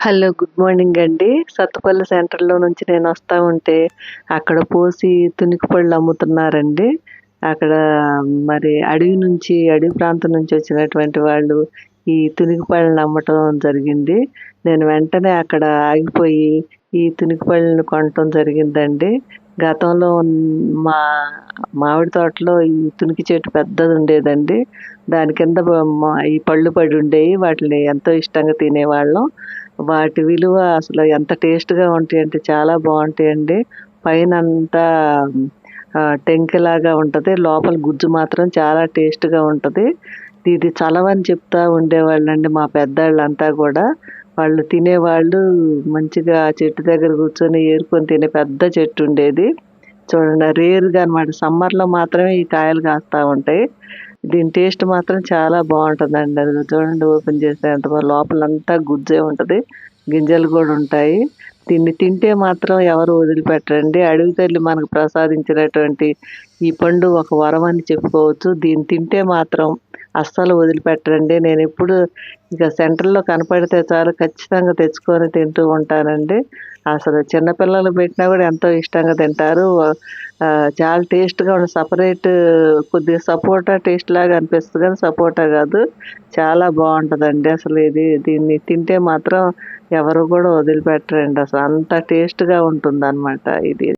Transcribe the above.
Hello good morning అండి. సత్తుపల్లి సెంటర్లో నుంచి నేను వస్తూ ఉంటే అక్కడ పోసి తునికి పళ్ళు అమ్ముతున్నారండి. అక్కడ మరి అడవి నుంచి అడవి ప్రాంతం నుంచి వచ్చినటువంటి వాళ్ళు ఈ తునికి పళ్ళని అమ్మటం జరిగింది. నేను వెంటనే అక్కడ ఆగిపోయి ఈ తునికి పళ్ళని కొనటం జరిగిందండి. గతంలో మా మామిడి తోటలో ఈ తునికి చెట్టు పెద్దది ఉండేదండి. దాని కింద ఈ పళ్ళు పడి ఉండేవి. వాటిని ఎంతో ఇష్టంగా తినేవాళ్ళం. వాటి విలువ అసలు ఎంత టేస్ట్గా ఉంటాయి అంటే చాలా బాగుంటాయండి. పైన అంతా ఆ, టెంకలాగా ఉంటుంది. లోపల గుజ్జు మాత్రం చాలా టేస్ట్గా ఉంటుంది. ఇది చలవని చెప్తా ఉండేవాళ్ళండి మా పెద్దవాళ్ళంతా కూడా. వాళ్ళు తినేవాళ్ళు మంచిగా చెట్టు దగ్గర కూర్చొని ఏరుకొని తినే పెద్ద చెట్టు ఉండేది. చూడండి రేరుగా అనమాట సమ్మర్లో మాత్రమే ఈ కాయలు కాస్తూ ఉంటాయి. దీని టేస్ట్ మాత్రం చాలా బాగుంటుందండి. అది చూడండి ఓపెన్ చేస్తే అంత లోపలంతా గుజ్జే ఉంటుంది. గింజలు కూడా ఉంటాయి. దీన్ని తింటే మాత్రం ఎవరు వదిలిపెట్టరండి. అడవి తల్లి మనకు ప్రసాదించినటువంటి ఈ పండు ఒక వరం అని చెప్పుకోవచ్చు. దీన్ని తింటే మాత్రం అస్సలు వదిలిపెట్టరండి. నేను ఎప్పుడు ఇక సెంటర్లో కనపడితే చాలు ఖచ్చితంగా తెచ్చుకొని తింటూ ఉంటానండి. అసలు చిన్నపిల్లలు పెట్టినా కూడా ఎంతో ఇష్టంగా తింటారు. చాలా టేస్ట్గా ఉంది సపరేట్ కొద్దిగా సపోటా టేస్ట్ లాగా అనిపిస్తుంది కానీ సపోటా కాదు. చాలా బాగుంటుందండి అసలు ఇది. దీన్ని తింటే మాత్రం ఎవరు కూడా వదిలిపెట్టరండి. అసలు అంత టేస్ట్గా ఉంటుంది ఇది.